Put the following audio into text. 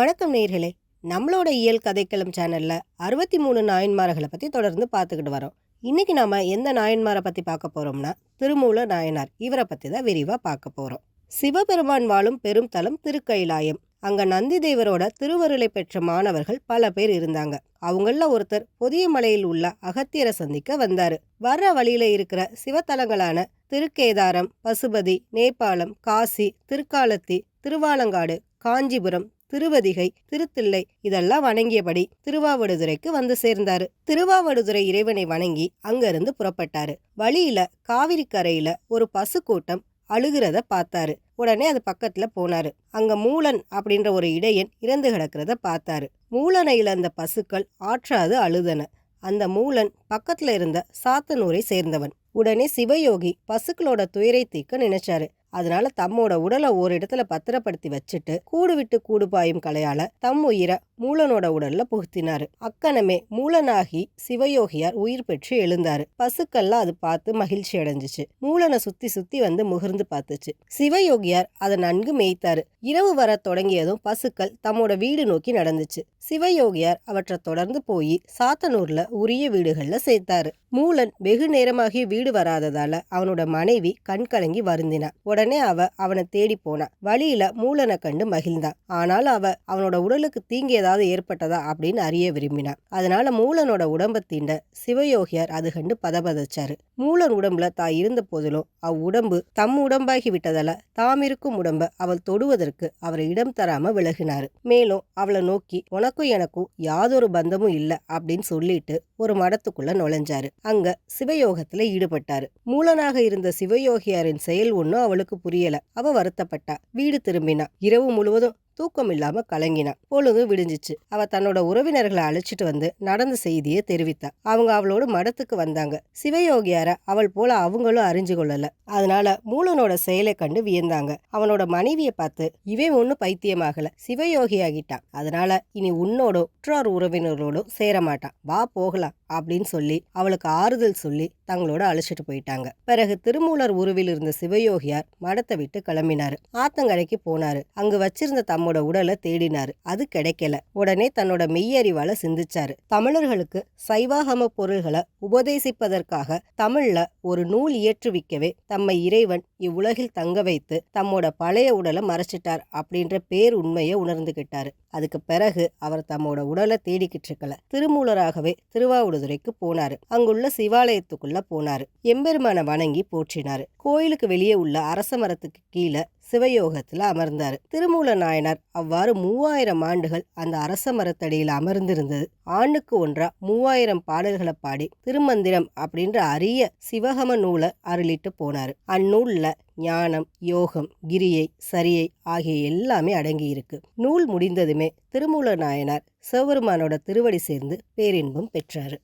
வணக்கம் நேர்களே நம்மளோட இயல் கதைக்களம் சேனல்ல அறுபத்தி மூணு நாயன்மார்களை பற்றி தொடர்ந்து பார்த்துக்கிட்டு வரோம். இன்னைக்கு நாம எந்த நாயன்மாரை பற்றி பார்க்க போகிறோம்னா திருமூல நாயனார். இவரை பற்றி தான் விரிவாக பார்க்க போகிறோம் சிவபெருமான் வாழும் பெரும் தலம் திருக்கைலாயம் அங்க நந்தி தேவரோட திருவருளை பெற்ற மாணவர்கள் பல பேர் இருந்தாங்க. அவங்கள ஒருத்தர் புதிய மலையில் உள்ள அகத்தியரை சந்திக்க வந்தார். வர்ற வழியில இருக்கிற சிவத்தலங்களான திருக்கேதாரம் பசுபதி நேபாளம் காசி திருக்காலத்தி திருவாலங்காடு காஞ்சிபுரம் திருவதிகை திருத்தில்லை இதெல்லாம் வணங்கியபடி திருவாவடுதுறைக்கு வந்து சேர்ந்தாரு. திருவாவடுதுறை இறைவனை வணங்கி அங்கிருந்து புறப்பட்டாரு. வழியில காவிரி கரையில ஒரு பசு கூட்டம் அழுகிறத பார்த்தாரு. உடனே அது பக்கத்துல போனாரு. அங்க மூலன் அப்படின்ற ஒரு இடையன் இறந்து கிடக்கிறத பார்த்தாரு. மூலனை இழந்த பசுக்கள் ஆற்றாது அழுதன. அந்த மூலன் பக்கத்துல இருந்த சாத்தனூரை சேர்ந்தவன். உடனே சிவயோகி பசுக்களோட துயரை தீக்க நினைச்சாரு. அதனால தம்மோட உடலை ஒரு இடத்துல பத்திரப்படுத்தி வச்சுட்டு கூடு விட்டு கூடு பாயும் கலையால தம் உயிரை மூலனோட உடல்ல புகுத்தினாரு. அக்கணமே மூலனாகி சிவயோகியார் உயிர் பெற்று எழுந்தாரு. பசுக்கள்லாம் அது பார்த்து மகிழ்ச்சி அடைஞ்சிச்சு. மூலனை சுத்தி சுத்தி வந்து முகர்ந்து பார்த்துச்சு. சிவயோகியார் அதை நன்கு மேய்த்தாரு. இரவு வர தொடங்கியதும் பசுக்கள் தம்மோட வீடு நோக்கி நடந்துச்சு. சிவயோகியார் அவற்றை தொடர்ந்து போய் சாத்தனூர்ல உரிய வீடுகள்ல சேர்த்தாரு. மூலன் வெகு நேரமாகி வீடு வராததால அவனோட மனைவி கண்கலங்கி வருந்தினான் உடனே அவ அவனை தேடி போனா. வழியில மூலனை கண்டு மகிழ்ந்தான் ஆனால் அவ அவனோட உடலுக்கு தீங்கு ஏதாவது ஏற்பட்டதா அப்படின்னு அறிய விரும்பினான் அதனால மூலனோட உடம்ப தீண்ட சிவயோகியார் அது கண்டு பதபதச்சாரு. மூலன் உடம்புல தான் இருந்த போதிலும் அவ்வுடம்பு தம் உடம்பாகி விட்டதால தாம் இருக்கும் உடம்ப அவள் தொடுவதற்கு அவரை இடம் தராம விலகினாரு. மேலும் அவளை நோக்கி உனக்கும் எனக்கும் யாதொரு பந்தமும் இல்ல அப்படின்னு சொல்லிட்டு ஒரு மடத்துக்குள்ள நுழைஞ்சாரு. அங்க சிவயோகத்துல ஈடுபட்டாரு. மூலனாக இருந்த சிவயோகியாரின் செயல் ஒன்றும் அவளுக்கு புரியல. அவ வருத்தப்பட்டா. வீடு திரும்பினா. இரவு முழுவதும் தூக்கம் இல்லாம கலங்கினான். பொழுது விடிஞ்சிச்சு. அவ தன்னோட உறவினர்களை அழைச்சிட்டு வந்து நடந்த செய்தியை தெரிவித்தா. அவங்க அவளோட மடத்துக்கு வந்தாங்க. சிவயோகியார அவள் போல அவங்களும் அறிஞ்சு கொள்ளல. அதனால மூலனோட செயலை கண்டு வியந்தாங்க. அவனோட மனைவியை பார்த்து இவன் ஒன்னும் பைத்தியமாகல. சிவயோகி ஆகிட்டான் அதனால இனி உன்னோட உற்றார் உறவினர்களோடும் சேரமாட்டான். வா போகலாம். அப்படின்னு சொல்லி அவளுக்கு ஆறுதல் சொல்லி தங்களோட அழைச்சிட்டு போயிட்டாங்க. பிறகு திருமூலர் உருவில் இருந்த சிவயோகியார் மடத்தை விட்டு கிளம்பினாரு. ஆத்தங்கரைக்கு போனாரு. அங்கு வச்சிருந்த தம்மோட உடலை தேடினாரு. அது கிடைக்கல. உடனே தன்னோட மெய்யறிவால சிந்திச்சாரு. தமிழர்களுக்கு சைவாகம பொருள்களை உபதேசிப்பதற்காக தமிழ்ல ஒரு நூல் இயற்றுவிக்கவே தம்மை இறைவன் இவ்வுலகில் தங்க வைத்து தம்மோட பழைய உடலை மறைச்சிட்டார் அப்படின்ற பேர் உண்மையை உணர்ந்துகிட்டாரு. அதுக்கு பிறகு அவர் தம்மோட உடலை தேடிக்கிட்டு இருக்கல திருமூலராகவே திருவாவூடுதுறைக்கு போனாரு. அங்குள்ள சிவாலயத்துக்குள்ள போனாரு. எம்பெருமான வணங்கி போற்றினாரு. கோயிலுக்கு வெளியே உள்ள அரச மரத்துக்கு கீழே சிவயோகத்தில் அமர்ந்தாரு. திருமூல நாயனார் அவ்வாறு மூவாயிரம் ஆண்டுகள் அந்த அரச மரத்தடியில் அமர்ந்திருந்தது. ஆண்டுக்கு ஒன்றா மூவாயிரம் பாடல்களை பாடி திருமந்திரம் அப்படின்ற அரிய சிவகம நூலை அருளிட்டு போனாரு. அந்நூல்ல ஞானம் யோகம் கிரியை சரியை ஆகிய எல்லாமே அடங்கி இருக்கு நூல் முடிந்ததுமே திருமூல நாயனார் சிவபெருமானோட திருவடி சேர்ந்து பேரின்பம் பெற்றாரு.